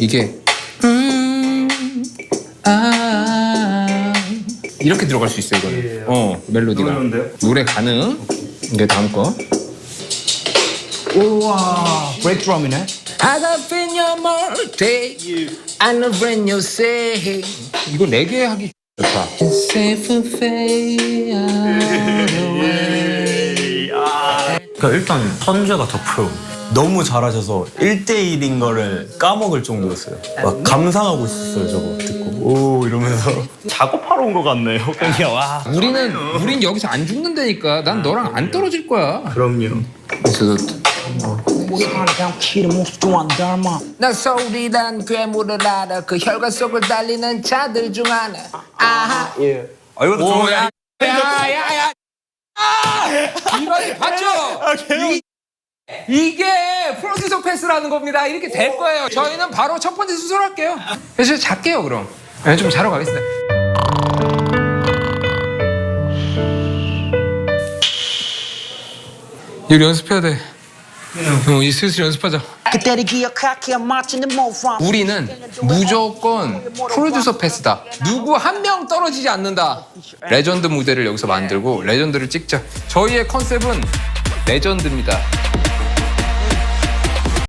이게 음, 아 이렇게 들어갈 수 있어 이거는. 어 멜로디가. 노래 가능. 이게 다음 거. 우와 브레이크 드럼이네 I got in your birthday. I know when you say. 이거 레게 하기 좋다. Safe and fade away. 그러니까 일단 천재가 덕후 너무 잘하셔서 1대1인 거를 까먹을 정도였어요. 막 감상하고 있었어요 저거 듣고. 오 이러면서. 작업하러 온 것 같네요 그냥 와 우리는 우린 여기서 안 죽는다니까. 난 너랑 안 떨어질 거야. 그럼요. 그래서 나 소리란 괴물을 알아. 그 혈관 속을 달리는 자들 중 하나. 아하. 예. 아 이것도 오야. 야야야. 아 이거 봤죠. 이, 이게 프로듀서 패스라는 겁니다 이렇게 될 거예요 저희는 바로 첫 번째 수술할게요 그래서 잘게요 그럼 네, 좀 자러 가겠습니다 이거 연습해야 돼 어, 이 슬슬 연습하자 그때를 기억하기에 맞추는 모범 우리는 무조건 프로듀서 패스다. 누구 한 명 떨어지지 않는다. 레전드 무대를 여기서 만들고 레전드를 찍자. 저희의 컨셉은 레전드입니다.